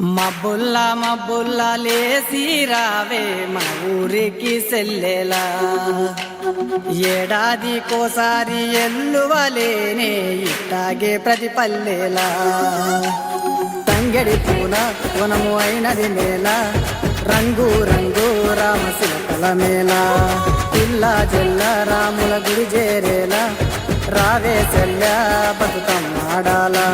మబ్బుల్ల మబ్బుల్లా లేసి రావే మా ఊరికి సెల్లెలా. ఏడాదికోసారి ఎల్లువలేనే ఇట్టాగే ప్రతి పల్లెలా. తంగడి పూల వనము అయినది నేల రంగు రంగు రామ శిల్పల మేళ. పిల్ల జల్ల రాముల గుడి చేరేలా రావే సెల్ల బతుకమ్మాడాలా.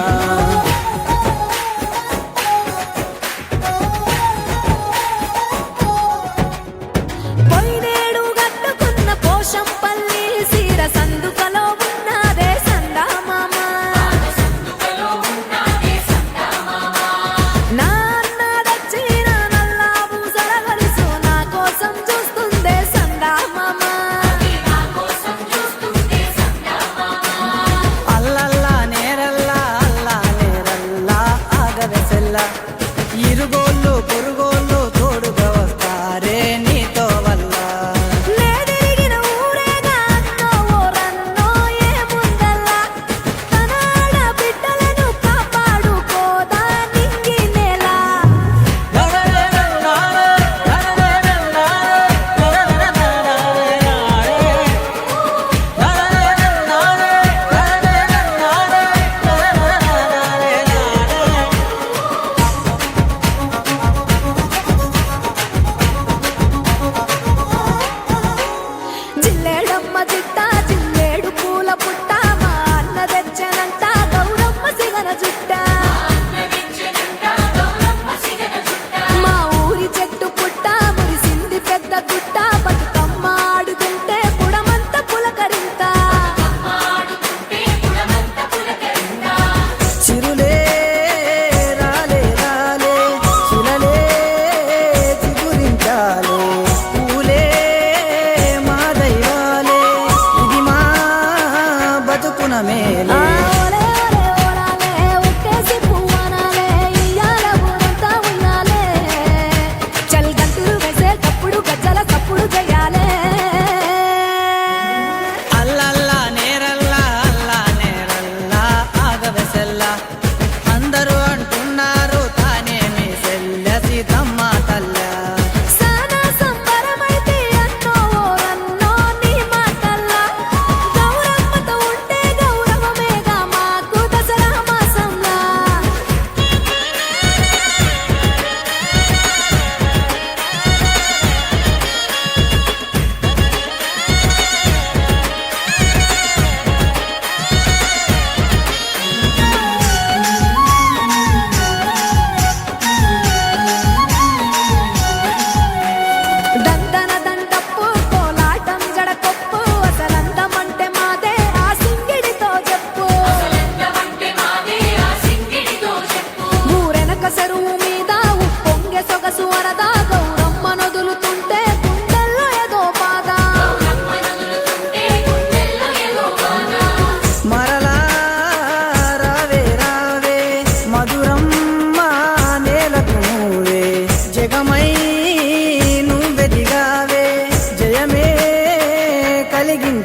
ইরগোলো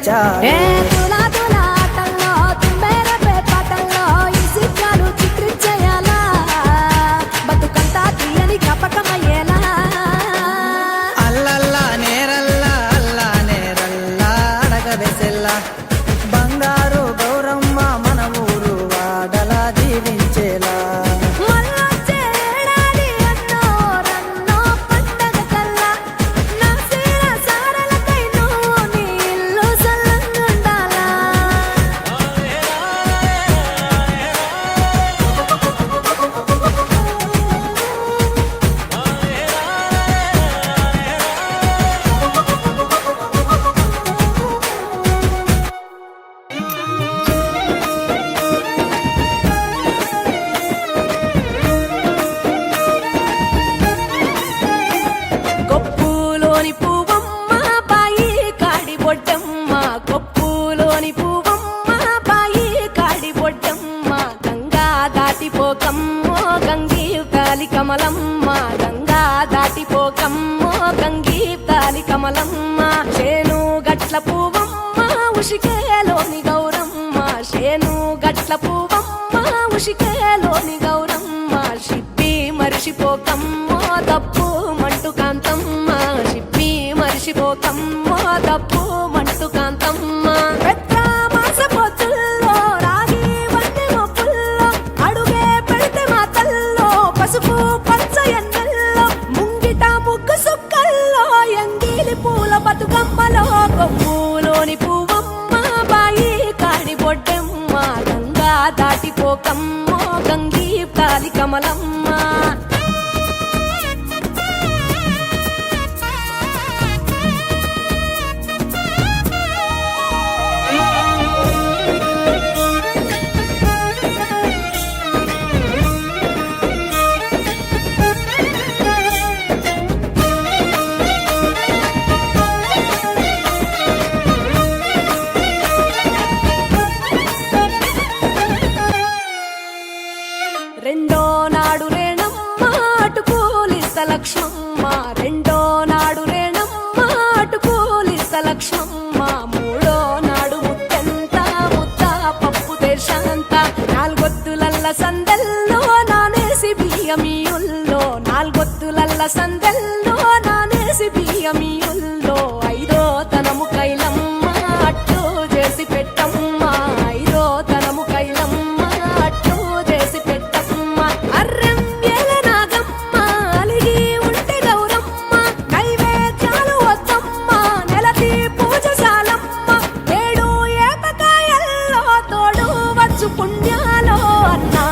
자리 예. బొడ్డమ్మ కొప్పులోని పువ్వమ్మ పాయి కాడి బొడ్డమ్మ గంగా దాటిపోకమ్మో గంగీ తాలి కమలమ్మ గంగా దాటిపోకమ్మో గంగీ తాలి కమలమ్మ. చేను గట్ల పువ్వమ్మ ఉషికేలోని గౌరమ్మ. చేను గట్ల పువ్వమ్మ ఉషికేలోని గౌరమ్మ. సిబ్బి మరిచిపోకమ్మో తప్పు మంటు కాంతమ్మ. సిబ్బి మరిచిపోకమ్మో తప్పు సందెల్లో నానేసి బియ్యమియుల్లో ఐదో తనము కైలమ్మ అట్లు చేసి పెట్టమ్మ. ఐదో తనము కైలమ్మ అట్లు చేసి పెట్టమ్మ. అర్రెం వేల నాగమ్మ అలిగి ఉంటే గౌరమ్మ. నైవేద్యాలు వద్దమ్మ నెలది పూజశాలమ్మ ఏడు ఏపకాయల్లో తోడు వచ్చు పుణ్యాలో అన్నా.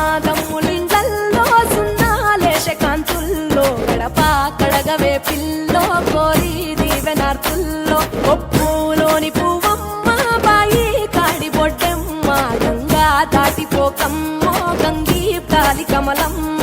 లోకం మోగంగి ప్రాలి కమలం.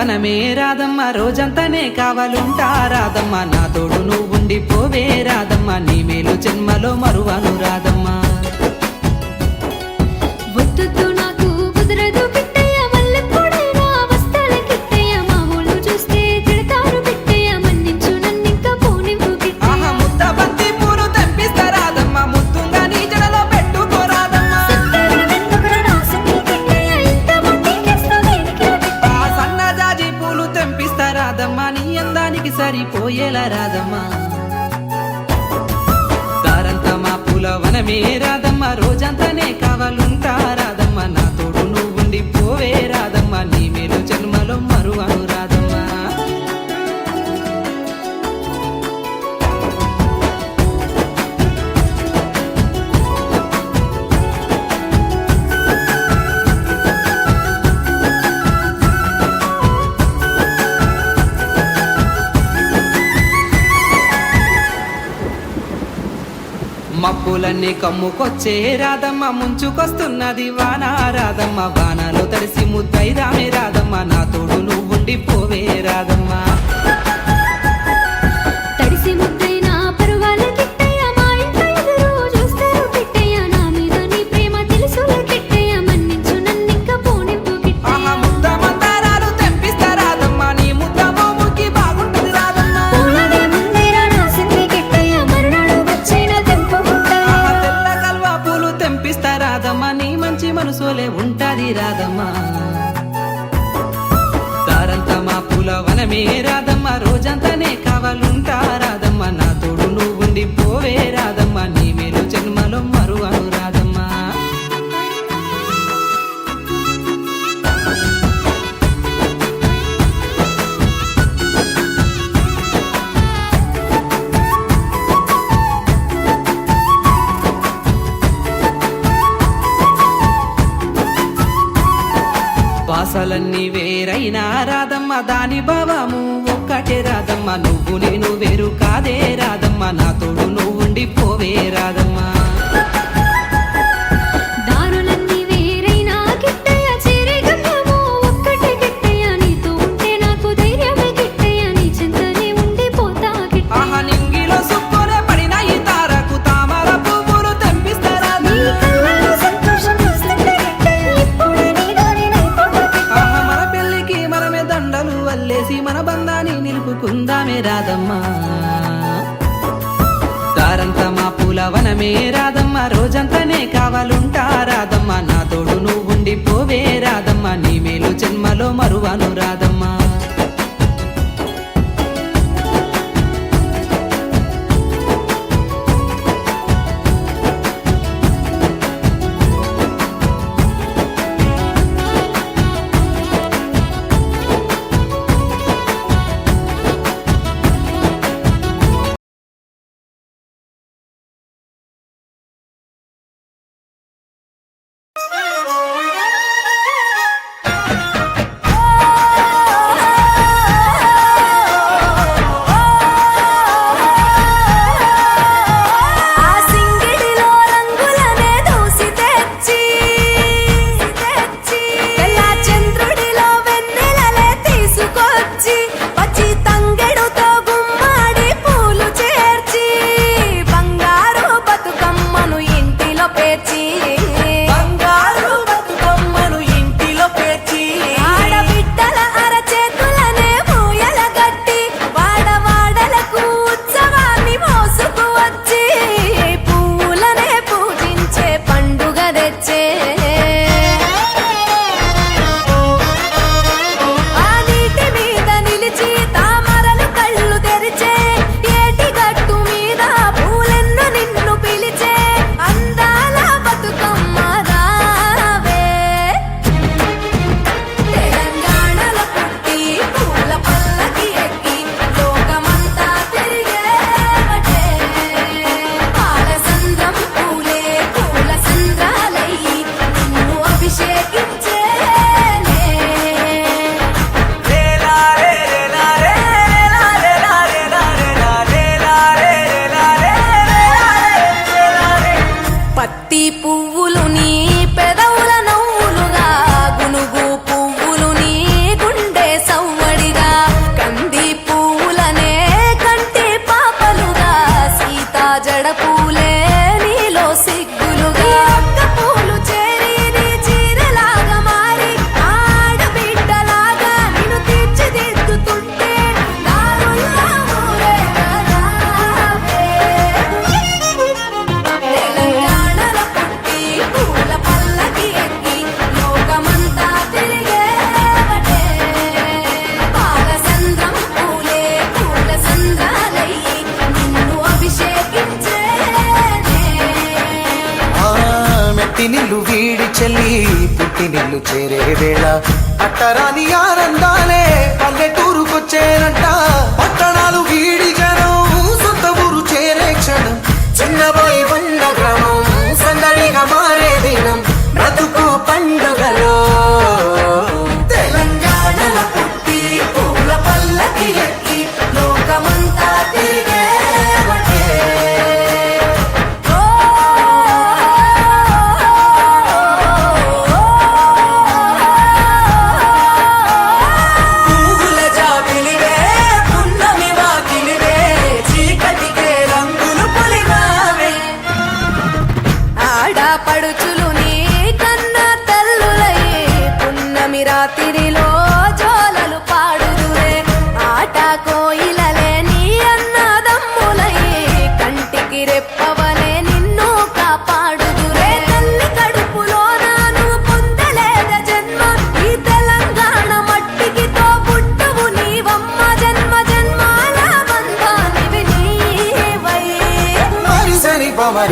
పవనమే రాదమ్మ రోజంతానే కావాలుంటా రాదమ్మ నా తోడు నువ్వు ఉండిపోవే రాదమ్మ నీ మేలు జన్మలో మరువాను రాదమ్మా మబ్బులన్నీ కమ్ముకొచ్చే రాధమ్మ ముంచుకొస్తున్నది వాన రాధమ్మ వానలు. తరిసి ముద్దై రామే రాదమ్మా నా తోడు నువ్వు ఉండిపోవే రాదమ్మా రోజంతానే కావాలుంటారు. నేను వేరు కాదే రాదమ్మా నా తోడు నువ్వు ఉండిపోవే రాదమ్మా కోసమే రాదమ్మ రోజంతానే కావాలుంటా రాదమ్మ నా తోడు నువ్వు ఉండిపోవే రాదమ్మ నీ మేలు జన్మలో మరువాను రాదమ్మా. 地步。చేరే వేళ అట్టరాని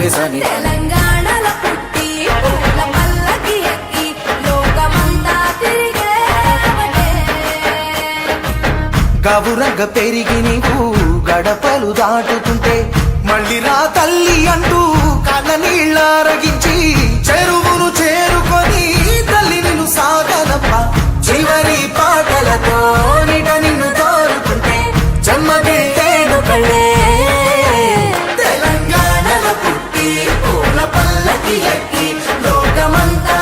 దేశాన్ని గబురగ పెరిగి నీవు గడపలు దాటుకుంటే మళ్ళీ నా తల్లి అంటూ కళ్ళ నీళ్ళారగించి చెరువును చేరుకొని తల్లి నిన్ను సాగనప్ప చివరి పాటలతో నిన్ను తోరుకుంటే జన్మదే తేడు కళ్ళే పూల పల్లకి ఎక్కి లోకమంతా